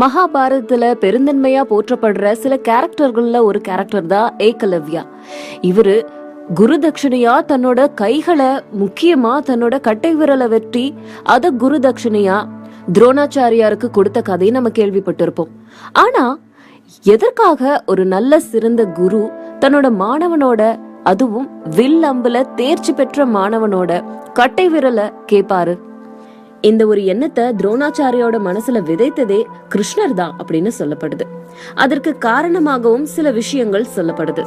மகாபாரதத்துல பெருந்தன்மையா போற்றப்படுற சில கேரக்டர்கள்ல ஒரு கேரக்டர் தான் ஏகலவ்யா. இவரு குரு தட்சிணையா தன்னோட கைகளை முக்கியமா தன்னோட கட்டை விரலை வெட்டி அத குரு தட்சிணையா துரோணாச்சாரியாருக்கு கொடுத்த கதையை நம்ம கேள்விப்பட்டிருப்போம். ஆனா எதற்காக ஒரு நல்ல சிறந்த குரு தன்னோட மாணவனோட அதுவும் வில் அம்புல தேர்ச்சி பெற்ற மாணவனோட கட்டை விரலை கேப்பாரு? இந்த ஒரு எண்ணத்தை துரோணாச்சாரியோட மனசுல விதைத்ததே கிருஷ்ணர் தான் அப்படின்னு சொல்லப்படுது. அதற்கு காரணமாகவும் சில விஷயங்கள் சொல்லப்படுது.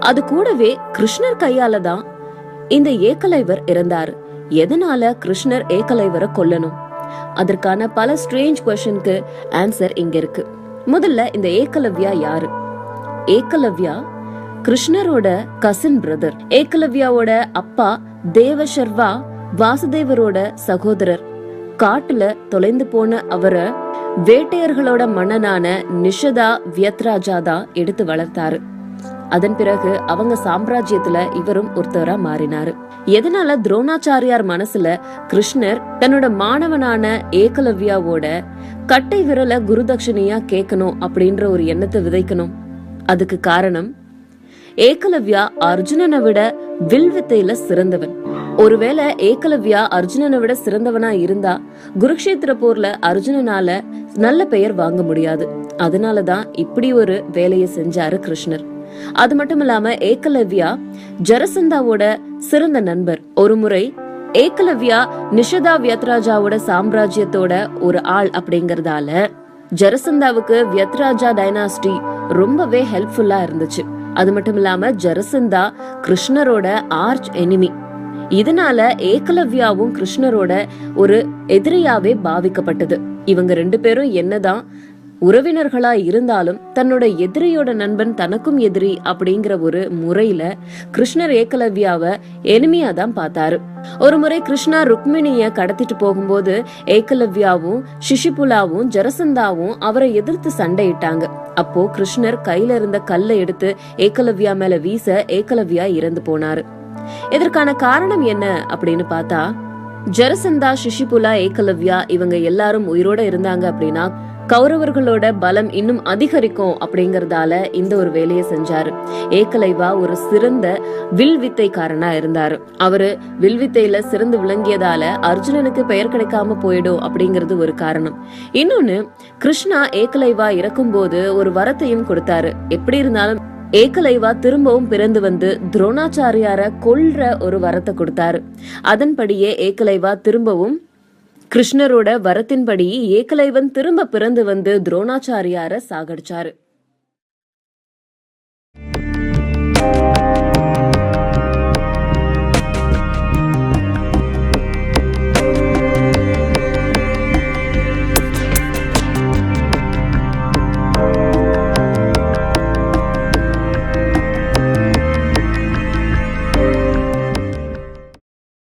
அது கூடவே கிருஷ்ணர் கையால தான் இந்த ஏகலைவர் இறந்தாரு. எதனால கிருஷ்ணர் ஏகலைவரை கொல்லணும்? அதற்கான பல ஸ்ட்ரேஞ்ச் கொஷனுக்கு ஆன்சர் இங்க இருக்கு. முதல்ல இந்த ஏகலவ்யா யாரு? ஏகலவ்யா கிருஷ்ணரோட கசின் பிரதர் ஏகலவ்யாவோட அப்பா தேவ சர்வா வாசுதேவரோட சகோதரர். காட்டுல தொலைந்து போன அவரை வேட்டையர்களோட மன்னனான நிஷதா வியத்ராஜா தான் எடுத்து வளர்த்தாரு. அதன் பிறகு அவங்க சாம்ராஜ்யத்துல இவரும் ஒருத்தரா மாறினாரு. எதனால துரோணாச்சாரியார் மனசுல கிருஷ்ணர் தன்னோட மாணவனான ஏகலவ்யாவோட கட்டை விரல குருதட்சணையா கேட்கணும் அப்படின்ற ஒரு எண்ணத்தை விதைக்கணும். அதுக்கு காரணம் ஏகலவ்யா அர்ஜுனனை விட வில்வித்தையில சிறந்தவன். ஒருவேளை ஏகலவ்யா அர்ஜுனனை விட சிறந்தவனா இருந்தா குருக்ஷேத்திர போர்ல அர்ஜுனனால நல்ல பெயர் வாங்க முடியாது. அதனாலதான் இப்படி ஒரு வேலையை செஞ்சாரு கிருஷ்ணர். அது மட்டும் இல்லாம ஏகலவ்யா ஜரசந்தாவோட சிறந்த நண்பர். ஒரு முறை ஏகலவ்யா நிஷதா வியத்ராஜாவோட சாம்ராஜ்யத்தோட ஒரு ஆள் அப்படிங்கறதால ஜரசந்தாவுக்கு வியத்ராஜா டைனாஸ்டி ரொம்பவே ஹெல்ப்ஃபுல்லா இருந்துச்சு. அது மட்டும் இல்லாம ஜரசந்தா கிருஷ்ணரோட ஆர்ச் எனிமி இதனால ஏகலவ்யாவும் கிருஷ்ணரோட ஒரு எதிரியாவே பாவிக்கப்பட்டது. இவங்க ரெண்டு பேரும் என்னதான் உறவினர்களா இருந்தாலும் தன்னோட எதிரியோட நண்பன் தனக்கும் எதிரி அப்படிங்கிற ஒரு முறையில கிருஷ்ணர் ஏகலவ்யாவை எளிமையா தான் பார்த்தாரு. ஒரு முறை கிருஷ்ணா ருக்மிணிய கடத்திட்டு போகும்போது ஏகலவ்யாவும் சிஷிபுலாவும் ஜரசந்தாவும் அவரை எதிர்த்து சண்டையிட்டாங்க. அப்போ கிருஷ்ணர் கையில இருந்த கல்லை எடுத்து ஏகலவ்யா மேல வீச ஏகலவ்யா இறந்து போனாரு. இதற்கான காரணம் என்ன அப்படின்னு பார்த்தா ஜெரசந்தா சிஷிபுலா ஏகலவ்யா இவங்க எல்லாரும் உயிரோட இருந்தாங்க அப்படின்னா கௌரவர்களோட பலம் இன்னும் அதிகரிக்கும் அப்படிங்கறதால இந்த ஒரு வேலையை செஞ்சாரு. ஏகலைவா ஒரு சிறந்த வில்வித்தைக்காரனா இருந்தாரு. அவரு வில்வித்தையில சிறந்து விளங்கியதால அர்ஜுனனுக்கு பெயர் கிடைக்காம போயிடும் அப்படிங்கிறது ஒரு காரணம். இன்னொன்னு கிருஷ்ணா ஏகலைவா இறக்கும்போது ஒரு வரத்தையும் கொடுத்தாரு. எப்படி இருந்தாலும் ஏகலைவா திரும்பவும் பிறந்து வந்து துரோணாச்சாரியார கொல்ற ஒரு வரத்தை கொடுத்தாரு. அதன்படியே ஏகலைவா திரும்பவும் கிருஷ்ணரோட வரத்தின்படி ஏகலைவன் திரும்ப பிறந்து வந்து துரோணாச்சாரியார சாகடிச்சாரு.